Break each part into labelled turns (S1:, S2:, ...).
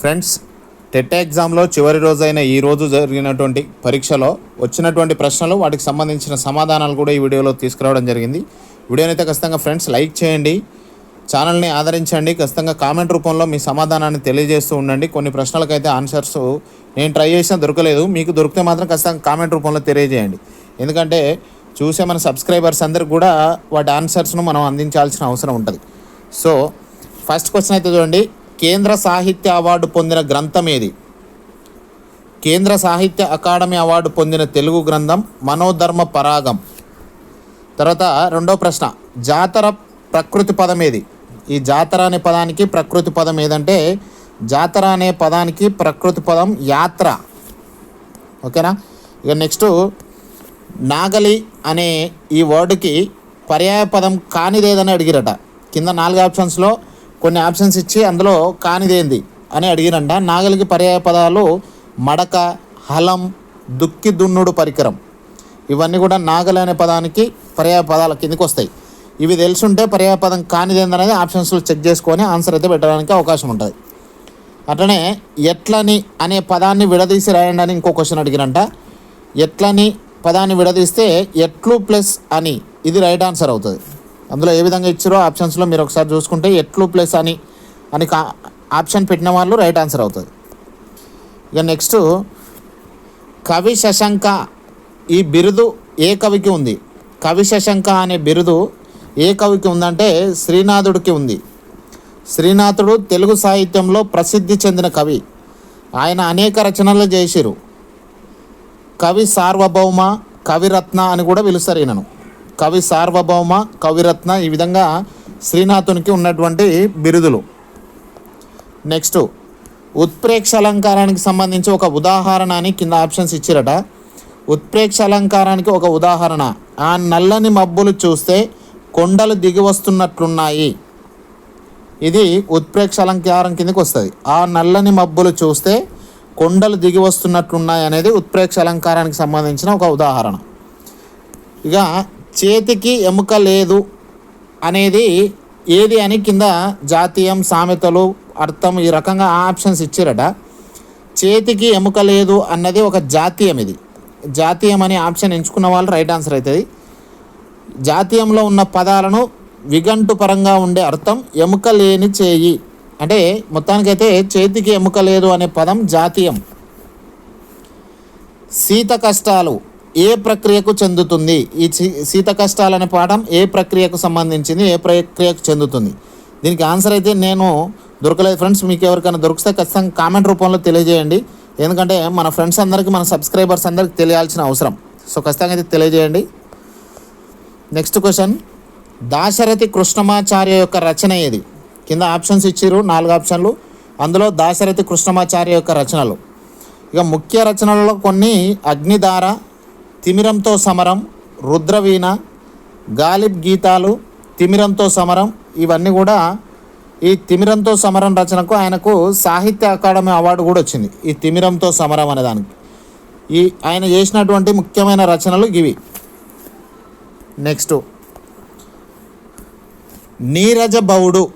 S1: Friends TET ఎగ్జామ్లో చివరి రోజైన ఈ రోజు జరిగినటువంటి పరీక్షలో వచ్చినటువంటి ప్రశ్నలు వాటికి సంబంధించిన సమాధానాలు కూడా ఈ వీడియోలో తీసుకురావడం జరిగింది. వీడియోనైతే అయితే ఖచ్చితంగా ఫ్రెండ్స్ లైక్ చేయండి. ఛానల్ని ఆదరించండి. ఖచ్చితంగా కామెంట్ రూపంలో మీ సమాధానాన్ని తెలియజేస్తూ ఉండండి. కొన్ని ప్రశ్నలకైతే ఆన్సర్స్ నేను ట్రై చేసినా దొరకలేదు. మీకు దొరికితే మాత్రం ఖచ్చితంగా కామెంట్ రూపంలో తెలియజేయండి. ఎందుకంటే చూసే మన సబ్స్క్రైబర్స్ అందరికి కూడా వాటి ఆన్సర్స్ను మనం అందించాల్సిన అవసరం ఉంటుంది. సో ఫస్ట్ క్వశ్చన్ అయితే చూడండి. కేంద్ర సాహిత్య అవార్డు పొందిన గ్రంథం ఏది? కేంద్ర సాహిత్య అకాడమీ అవార్డు పొందిన తెలుగు గ్రంథం మనోధర్మ పరాగం. తర్వాత రెండో ప్రశ్న జాతర ప్రకృతి పదం ఏది? ఈ జాతర అనే పదానికి ప్రకృతి పదం ఏదంటే జాతర అనే పదానికి ప్రకృతి పదం యాత్ర. ఓకేనా? ఇక నెక్స్ట్ నాగలి అనే ఈ వర్డ్కి పర్యాయ పదం కానిదేదని అడిగిరట. కింద నాలుగు ఆప్షన్స్లో కొన్ని ఆప్షన్స్ ఇచ్చి అందులో కానిదేంది అని అడిగినంట. నాగలికి పర్యాయ పదాలు మడక హలం దుక్కి దున్నుడు పరికరం. ఇవన్నీ కూడా నాగలి అనే పదానికి పర్యాయ పదాల కిందకి వస్తాయి. ఇవి తెలుసుంటే పర్యాయ పదం కానిదేందనేది ఆప్షన్స్లో చెక్ చేసుకొని ఆన్సర్ అయితే పెట్టడానికి అవకాశం ఉంటుంది. అట్లనే ఎట్లని అనే పదాన్ని విడదీసి రాయండి అని ఇంకో క్వశ్చన్ అడిగినంట. ఎట్లని పదాన్ని విడదీస్తే ఎట్లు ప్లస్ అని ఇది రైట్ ఆన్సర్ అవుతుంది. అందులో ఏ విధంగా ఇచ్చారో ఆప్షన్స్లో మీరు ఒకసారి చూసుకుంటే ఎట్లు ప్లస్ అని అని ఆప్షన్ పెట్టిన వాళ్ళు రైట్ ఆన్సర్ అవుతుంది. ఇక నెక్స్ట్ కవి శశంక ఈ బిరుదు ఏ కవికి ఉంది? కవి శశంక అనే బిరుదు ఏ కవికి ఉందంటే శ్రీనాథుడికి ఉంది. శ్రీనాథుడు తెలుగు సాహిత్యంలో ప్రసిద్ధి చెందిన కవి. ఆయన అనేక రచనలు చేసిరు. కవి సార్వభౌమ కవిరత్న అని కూడా పిలుస్తారు ఈయనను. కవి సార్వభౌమ కవిరత్న ఈ విధంగా శ్రీనాథునికి ఉన్నటువంటి బిరుదులు. నెక్స్ట్ ఉత్ప్రేక్ష అలంకారానికి సంబంధించి ఒక ఉదాహరణ అని కింద ఆప్షన్స్ ఇచ్చిరట. ఉత్ప్రేక్ష అలంకారానికి ఒక ఉదాహరణ ఆ నల్లని మబ్బులు చూస్తే కొండలు దిగి వస్తున్నట్లున్నాయి. ఇది ఉత్ప్రేక్ష అలంకారం కిందకి వస్తుంది. ఆ నల్లని మబ్బులు చూస్తే కొండలు దిగి వస్తున్నట్లున్నాయి అనేది ఉత్ప్రేక్ష అలంకారానికి సంబంధించిన ఒక ఉదాహరణ. ఇక చేతికి ఎముక లేదు అనేది ఏది అని కింద జాతీయం సామెతలు అర్థం ఈ రకంగా ఆప్షన్స్ ఇచ్చారట. చేతికి ఎముక లేదు అన్నది ఒక జాతీయం ఇది. జాతీయం అనే ఆప్షన్ ఎంచుకున్న వాళ్ళు రైట్ ఆన్సర్ అవుతుంది జాతీయంలో ఉన్న పదాలను విఘంటు పరంగా ఉండే అర్థం ఎముక లేని చేయి. అంటే మొత్తానికైతే చేతికి ఎముక లేదు అనే పదం జాతీయం. శీత కష్టాలు. ఏ ప్రక్రియకు చెందుతుంది? ఈ సీత శీత కష్టాలు అనే పాఠం ఏ ప్రక్రియకు సంబంధించింది? ఏ ప్రక్రియకు చెందుతుంది? దీనికి ఆన్సర్ అయితే నేను దొరకలేదు. ఫ్రెండ్స్ మీకు ఎవరికైనా దొరికితే ఖచ్చితంగా కామెంట్ రూపంలో తెలియజేయండి. ఎందుకంటే మన ఫ్రెండ్స్ అందరికీ మన సబ్స్క్రైబర్స్ అందరికీ తెలియాల్సిన అవసరం. సో ఖచ్చితంగా అయితే తెలియజేయండి. Next question. దాశరథి కృష్ణమాచార్య యొక్క రచన ఏది? కింద ఆప్షన్స్ ఇచ్చిర్రు నాలుగు ఆప్షన్లు. అందులో దాశరథి కృష్ణమాచార్య యొక్క రచనలు. ఇక ముఖ్య రచనలలో కొన్ని అగ్నిధార తిమిరంతో సమరం రుద్రవీణ గాలిబ్ గీతాలు తిమిరంతో సమరం ఇవన్నీ కూడా ఈ తిమిరంతో సమరం రచనకు ఆయనకు సాహిత్య అకాడమీ అవార్డు కూడా వచ్చింది. ఈ తిమిరంతో సమరం అనే దానికి. ఈ ఆయన చేసినటువంటి ముఖ్యమైన రచనలు ఇవి. నెక్స్ట్. నీరజ బౌడు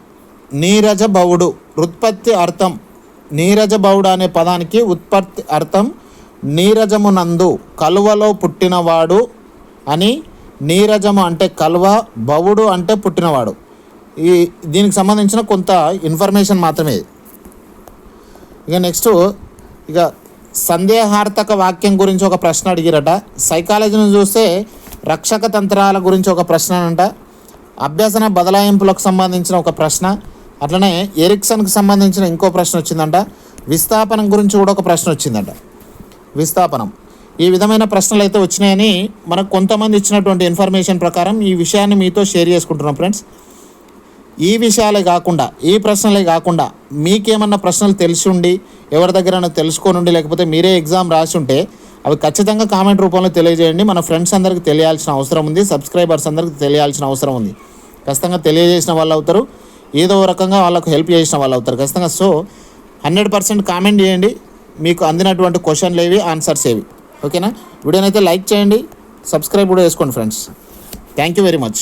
S1: నీరజ బౌడు ఉత్పత్తి అర్థం. నీరజ బౌడు అనే పదానికి ఉత్పత్తి అర్థం నీరజమునందు కలువలో పుట్టినవాడు అని నీరజము అంటే కలువ బవుడు అంటే పుట్టినవాడు. ఈ దీనికి సంబంధించిన కొంత ఇన్ఫర్మేషన్ మాత్రమే. ఇది. ఇక నెక్స్ట్ ఇక సందేహార్థక వాక్యం గురించి ఒక ప్రశ్న అడిగిరట. సైకాలజీని చూస్తే రక్షక తంత్రాల గురించి ఒక ప్రశ్న అంట. అభ్యసన బదలాయింపులకు సంబంధించిన ఒక ప్రశ్న. అట్లనే ఎరిక్సన్కి సంబంధించిన ఇంకో ప్రశ్న వచ్చిందంట. విస్థాపనం గురించి కూడా ఒక ప్రశ్న వచ్చిందంట. విస్థాపనం ఈ విధమైన ప్రశ్నలు అయితే వచ్చినాయని మనకు కొంతమంది ఇచ్చినటువంటి ఇన్ఫర్మేషన్ ప్రకారం ఈ విషయాన్ని మీతో షేర్ చేసుకుంటున్నాం ఫ్రెండ్స్. ఈ విషయాలే కాకుండా ఈ ప్రశ్నలే కాకుండా మీకేమన్నా ప్రశ్నలు తెలిసి ఉండి ఎవరి దగ్గరైనా తెలుసుకోనుండి లేకపోతే మీరే ఎగ్జామ్ రాసి ఉంటే అవి ఖచ్చితంగా కామెంట్ రూపంలో తెలియజేయండి. మన ఫ్రెండ్స్ అందరికి తెలియాల్సిన అవసరం ఉంది సబ్స్క్రైబర్స్ అందరికీ తెలియాల్సిన అవసరం ఉంది. ఖచ్చితంగా తెలియజేసిన వాళ్ళు అవుతారు ఏదో రకంగా వాళ్ళకు హెల్ప్ చేసిన వాళ్ళు అవుతారు ఖచ్చితంగా. సో హండ్రెడ్ పర్సెంట్ కామెంట్ చేయండి. మీకు అందినటువంటి క్వశ్చన్లు ఏవి? ఆన్సర్స్ ఏవి? ఓకేనా? వీడియోనైతే లైక్ చేయండి సబ్స్క్రైబ్ కూడా చేసుకోండి friends. Thank you very much.